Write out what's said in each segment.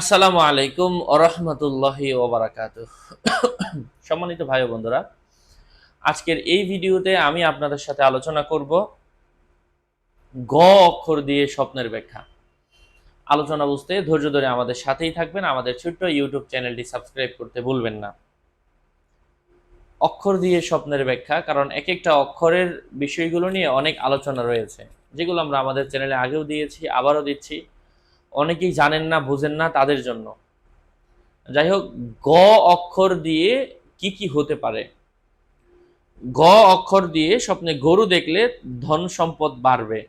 আসসালামু আলাইকুম ওরহমতুল্লাহি ওবরাকাত সম্মানিত ভাই বন্ধুরা, আজকের এই ভিডিওতে আমি আপনাদের সাথে আলোচনা করব গ অক্ষর দিয়ে স্বপ্নের ব্যাখ্যা। আলোচনা বুঝতে ধৈর্য ধরে আমাদের সাথেই থাকবেন, আমাদের ছোট্ট ইউটিউব চ্যানেলটি সাবস্ক্রাইব করতে ভুলবেন না। অক্ষর দিয়ে স্বপ্নের ব্যাখ্যা, কারণ এক একটা অক্ষরের বিষয়গুলো নিয়ে অনেক আলোচনা রয়েছে, যেগুলো আমরা আমাদের চ্যানেলে আগেও দিয়েছি, আবারও দিচ্ছি। অনেকেই জানেন না, বুঝেন না তাদের জন্য। যাই হোক, গ অক্ষর দিয়ে কি কি হতে পারে? গ অক্ষর দিয়ে স্বপ্নে গরু দেখলে ধন সম্পদ বাড়বে।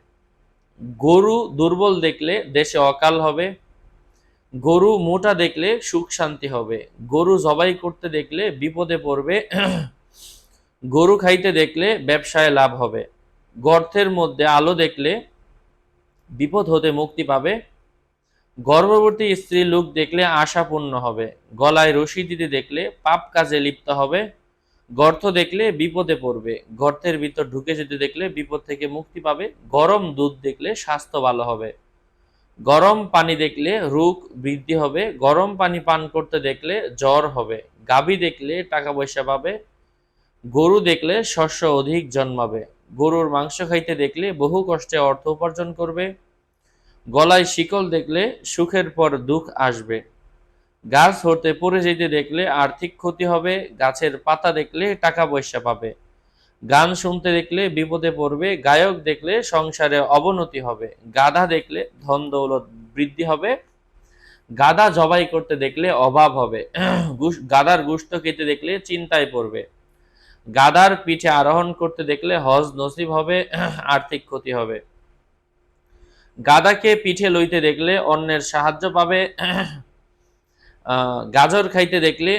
গরু দুর্বল দেখলে দেশে অকাল হবে। গরু মোটা দেখলে সুখ শান্তি হবে। গরু জবাই করতে দেখলে বিপদে পড়বে। গরু খাইতে দেখলে ব্যবসায় লাভ হবে। গর্তের মধ্যে আলো দেখলে বিপদ হতে মুক্তি পাবে। গর্ভবতী স্ত্রী লোক দেখলে আশা পূর্ণ হবে, গলায় রশি দিতে দেখলে পাপ কাজে লিপ্ত হবে, গর্ত দেখলে বিপদে পড়বে, গর্তের ভিতর ঢুকে যেতে দেখলে বিপদ থেকে মুক্তি পাবে, গরম দুধ দেখলে স্বাস্থ্য ভালো হবে, গরম পানি দেখলে রোগ বৃদ্ধি হবে, গরম পানি পান করতে দেখলে জ্বর হবে, গাভী দেখলে টাকা পয়সা পাবে, গরু দেখলে শস্য অধিক জন্মাবে, গরুর মাংস খাইতে দেখলে বহু কষ্টে অর্থ উপার্জন করবে গলায় শিকল দেখলে সুখের পর দুঃখ আসবে। গাছ হতে পড়ে যেতে দেখলে আর্থিক ক্ষতি হবে, গাছের পাতা দেখলে টাকা পয়সা পাবে। গান শুনতে দেখলে বিপদে পড়বে, গায়ক দেখলে সংসারে অবনতি হবে, গাধা দেখলে ধন দৌলত বৃদ্ধি হবে, গাধা জবাই করতে দেখলে অভাব হবে গাদার গুস্ত খেতে দেখলে চিন্তায় পড়বে গাদার পিঠে আরোহণ করতে দেখলে হজ নসিব হবে, আর্থিক ক্ষতি হবে। গাদাকে পিঠে লইতে দেখলে অন্যের সাহায্য পাবে গাজর খাইতে দেখলে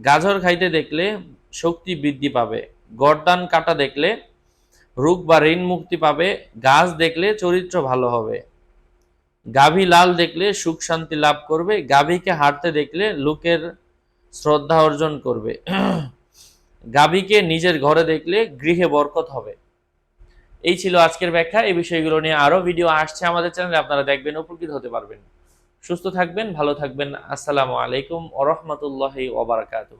গাজর খাইতে দেখলে শক্তি বৃদ্ধি পাবে, গরদান কাটা দেখলে রোগ বা ঋণ মুক্তি পাবে, গাছ দেখলে চরিত্র ভালো হবে, গাভী লাল দেখলে সুখ শান্তি লাভ করবে, গাভীকে হাঁটতে দেখলে লোকের শ্রদ্ধা অর্জন করবে, গাভীকে নিজের ঘরে দেখলে গৃহে বরকত হবে। এই ছিল আজকের ব্যাখ্যা। এই বিষয়গুলো নিয়ে আরও ভিডিও আসছে আমাদের চ্যানেলে আপনারা দেখবেন, উপকৃত হতে পারবেন। সুস্থ থাকবেন, ভালো থাকবেন। আসসালামু আলাইকুম ওরহমতুল্লাহ ওবারাকাতু